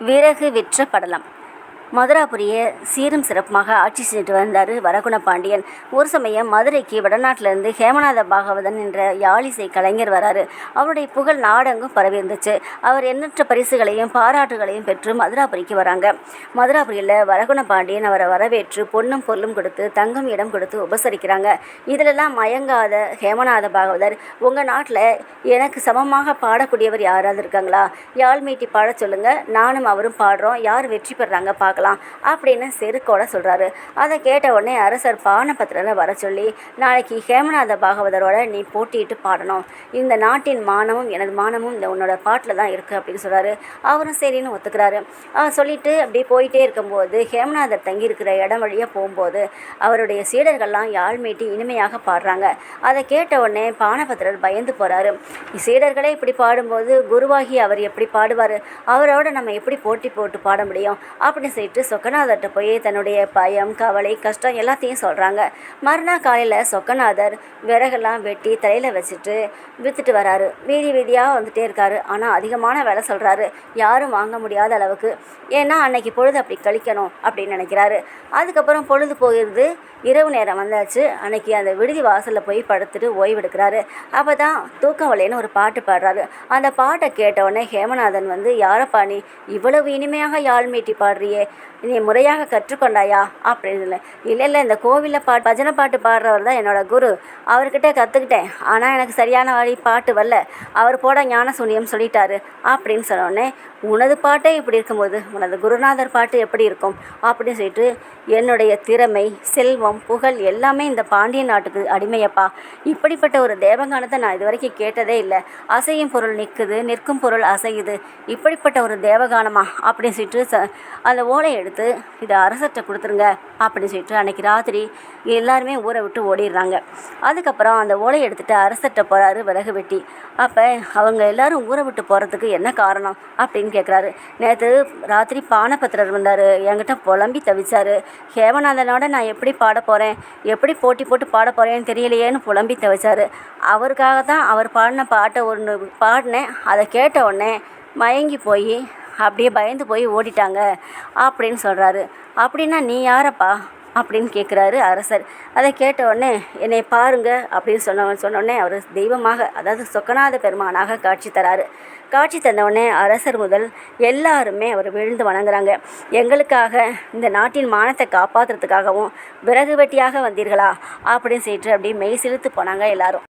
விறகு விற்ற படலம் மதுராபுரியை சீரும் சிறப்புமாக ஆட்சி செய்து வந்தார் வரகுண பாண்டியன் ஒரு சமயம் மதுரைக்கு வடநாட்டிலேருந்து ஹேமநாத பாகவதன் என்ற யாழிசை கலைஞர் வராரு. அவருடைய புகழ் நாடெங்கும் பரவி இருந்துச்சு அவர் எண்ணற்ற பரிசுகளையும் பாராட்டுகளையும் பெற்று மதுராபுரிக்கு வராங்க. மதுராபுரியில் வரகுண பாண்டியன் அவரை வரவேற்று பொன்னும் பொருளும் கொடுத்து தங்கம் இடம் கொடுத்து உபசரிக்கிறாங்க. இதிலெல்லாம் மயங்காத ஹேமநாத பாகவதர் உங்கள் நாட்டில் எனக்கு சமமாக பாடக்கூடியவர் யாராவது இருக்காங்களா? யாழ்மீட்டி பாட சொல்லுங்கள் நானும் அவரும் பாடுறோம். யார் வெற்றி பெறுறாங்க பார்க்கலாம் அப்படின்னு செருக்கோட சொல்கிறாரு அதை கேட்ட உடனே அரசர் பானபத்திரில் வர சொல்லி நாளைக்கு ஹேமநாத பாகவதரோட நீ போட்டியிட்டு பாடணும். இந்த நாட்டின் மானமும் எனது மானமும் இந்த உன்னோட பாட்டில் தான் இருக்குது அப்படின்னு சொல்கிறாரு அவரும் சரின்னு ஒத்துக்கிறாரு. அவர் சொல்லிட்டு அப்படியே போயிட்டே இருக்கும்போது ஹேமநாதர் தங்கியிருக்கிற இடம் வழியாக போகும்போது அவருடைய சீடர்கள்லாம் யாழ் மீட்டி இனிமையாக பாடுறாங்க. அதை கேட்ட உடனே பானபத்திரர் பயந்து போகிறாரு சீடர்களே இப்படி பாடும்போது குருவாகி அவர் எப்படி பாடுவார்? அவரோட நம்ம எப்படி போட்டி போட்டு பாட முடியும்? அப்படின்னு சொல்லிட்டு சொக்கநாதர்கிட்ட போய் தன்னுடைய பயம் கவலை கஷ்டம் எல்லாத்தையும் சொல்கிறாங்க மறுநாள் காலையில் சொக்கநாதர் விறகெல்லாம் வெட்டி தலையில் வச்சுட்டு விற்றுட்டு வராரு. வீதி வீதியாக வந்துட்டே இருக்காரு. ஆனால் அதிகமான வேலை சொல்கிறாரு யாரும் வாங்க முடியாத அளவுக்கு. ஏன்னா அன்னைக்கு பொழுது அப்படி கழிக்கணும் அப்படின்னு நினைக்கிறாரு. அதுக்கப்புறம் பொழுது போயிடுது. இரவு நேரம் வந்தாச்சு. அன்னைக்கு அந்த விடுதி வாசலில் போய் படுத்துட்டு ஓய்வெடுக்கிறாரு அப்போ தான் தூக்கம் வலைன்னு ஒரு பாட்டு பாடுறாரு. அந்த பாட்டை கேட்ட உடனே ஹேமநாதன் வந்து யாரப்பா நீ? இவ்வளவு இனிமையாக யாழ் மீட்டி பாடுறியே. நீ முறையாக கற்றுக்கொண்டாயா? அப்படின்னு இல்லை இல்லை இல்லை இந்த கோவிலில் பா பஜனை பாட்டு பாடுறவர் தான் என்னோட குரு. அவர்கிட்ட கற்றுக்கிட்டேன் ஆனால் எனக்கு சரியான வழி பாட்டு வரல. அவர் போட ஞான சூனியம் சொல்லிட்டாரு. அப்படின்னு சொன்னோடனே உனது பாட்டே இப்படி இருக்கும்போது உனது குருநாதர் பாட்டு எப்படி இருக்கும்? அப்படின்னு சொல்லிட்டு என்னுடைய திறமை செல்வம் புகழ் எல்லாமே இந்த பாண்டிய நாட்டுக்கு அடிமையப்பா. இப்படிப்பட்ட ஒரு தேவகானத்தை நான் இது வரைக்கும் கேட்டதே இல்லை. அசையும் பொருள் நிற்குது நிற்கும் பொருள் அசையுது. இப்படிப்பட்ட ஒரு தேவகானமா அப்படின்னு சொல்லிட்டு அந்த ஓலை ஓலையை எடுத்து இதை அரசர்கிட்ட கொடுத்துருங்க அப்படின்னு சொல்லிட்டு அன்னைக்கு ராத்திரி எல்லாருமே ஊரை விட்டு ஓடிடுறாங்க. அதுக்கப்புறம் அந்த ஓலையை எடுத்துகிட்டு அரசர்கிட்ட போகிறாரு விறகு வெட்டி. அப்போ அவங்க எல்லாரும் ஊரை விட்டு போகிறதுக்கு என்ன காரணம் அப்படின்னு கேட்குறாரு நேற்று ராத்திரி பானபத்திரர் வந்தார் என்கிட்ட புலம்பி தவிச்சார். ஹேமநாதனோட நான் எப்படி பாட போகிறேன் எப்படி போட்டி போட்டு பாட போகிறேன்னு தெரியலையேன்னு புலம்பி தவிச்சாரு. அவருக்காக தான் அவர் பாடின பாட்டை ஒன்று பாடினேன். அதை கேட்ட உடனே மயங்கி போய் அப்படியே பயந்து போய் ஓடிட்டாங்க. அப்படின்னு சொல்கிறாரு அப்படின்னா நீ யாரப்பா? அப்படின்னு கேட்குறாரு அரசர். அதை கேட்ட உடனே என்னை பாருங்க அப்படின்னு சொன்ன சொன்னோடனே அவர் தெய்வமாக அதாவது சொக்கநாத பெருமானாக காட்சி தராரு. காட்சி தந்தவுடனே அரசர் முதல் எல்லாருமே அவர் விழுந்து வணங்குறாங்க. எங்களுக்காக இந்த நாட்டின் மானத்தை காப்பாற்றுறதுக்காகவும் விறகு வெட்டியாக வந்தீர்களா? அப்படின்னு சொல்லிட்டு அப்படியே மெய் சிலுத்து போனாங்க எல்லாரும்.